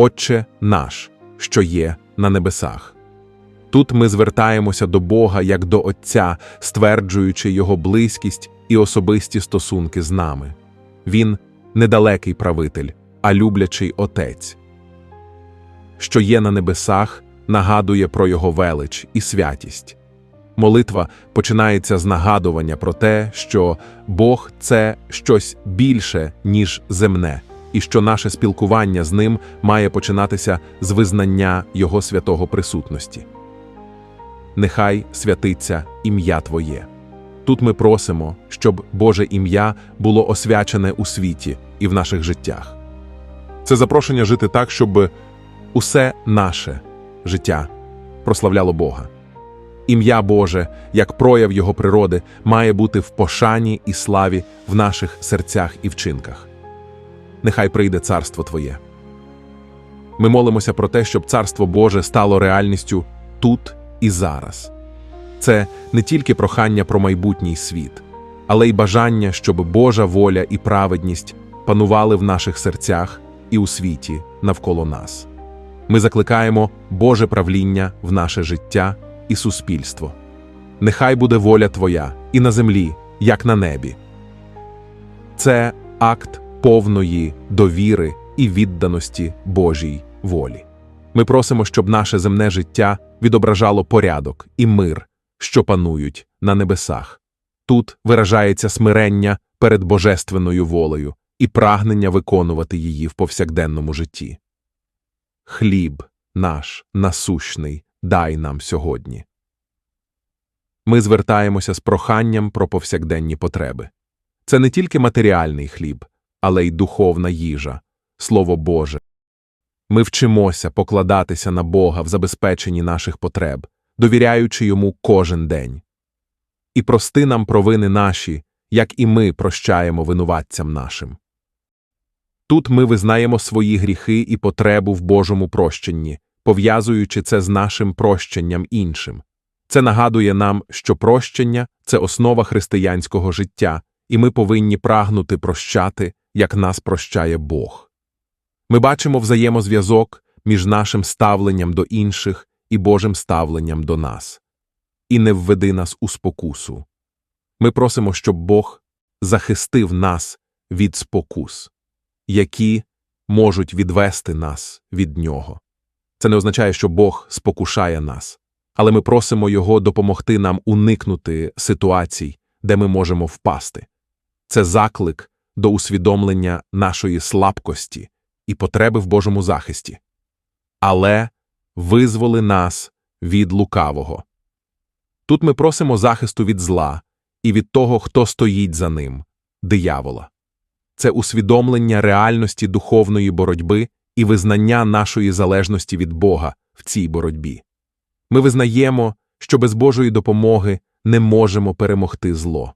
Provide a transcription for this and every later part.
Отче наш, що є на небесах. Тут ми звертаємося до Бога як до Отця, стверджуючи Його близькість і особисті стосунки з нами. Він недалекий правитель, а люблячий Отець. Що є на небесах, нагадує про Його велич і святість. Молитва починається з нагадування про те, що Бог це щось більше, ніж земне, і що наше спілкування з ним має починатися з визнання Його святого присутності. Нехай святиться ім'я Твоє. Тут ми просимо, щоб Боже ім'я було освячене у світі і в наших життях. Це запрошення жити так, щоб усе наше життя прославляло Бога. Ім'я Боже, як прояв Його природи, має бути в пошані і славі в наших серцях і вчинках. Нехай прийде царство Твоє. Ми молимося про те, щоб царство Боже стало реальністю тут і зараз. Це не тільки прохання про майбутній світ, але й бажання, щоб Божа воля і праведність панували в наших серцях і у світі навколо нас. Ми закликаємо Боже правління в наше життя і суспільство. Нехай буде воля Твоя і на землі, як на небі. Це акт повної довіри і відданості Божій волі. Ми просимо, щоб наше земне життя відображало порядок і мир, що панують на небесах. Тут виражається смирення перед божественною волею і прагнення виконувати її в повсякденному житті. Хліб наш насущний дай нам сьогодні. Ми звертаємося з проханням про повсякденні потреби. Це не тільки матеріальний хліб, але й духовна їжа, Слово Боже. Ми вчимося покладатися на Бога в забезпеченні наших потреб, довіряючи йому кожен день. І прости нам провини наші, як і ми прощаємо винуватцям нашим. Тут ми визнаємо свої гріхи і потребу в Божому прощенні, пов'язуючи це з нашим прощенням іншим. Це нагадує нам, що прощення це основа християнського життя, і ми повинні прагнути прощати, як нас прощає Бог. Ми бачимо взаємозв'язок між нашим ставленням до інших і Божим ставленням до нас. І не введи нас у спокусу. Ми просимо, щоб Бог захистив нас від спокус, які можуть відвести нас від Нього. Це не означає, що Бог спокушає нас, але ми просимо Його допомогти нам уникнути ситуацій, де ми можемо впасти. Це заклик до усвідомлення нашої слабкості і потреби в Божому захисті. Але визволи нас від лукавого. Тут ми просимо захисту від зла і від того, хто стоїть за ним диявола. Це усвідомлення реальності духовної боротьби і визнання нашої залежності від Бога в цій боротьбі. Ми визнаємо, що без Божої допомоги не можемо перемогти зло.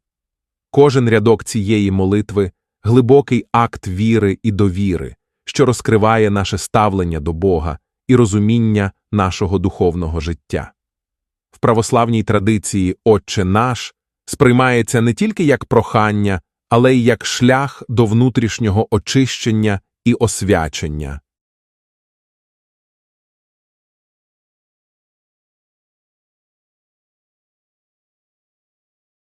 Кожен рядок цієї молитви глибокий акт віри і довіри, що розкриває наше ставлення до Бога і розуміння нашого духовного життя. В православній традиції Отче наш сприймається не тільки як прохання, але й як шлях до внутрішнього очищення і освячення,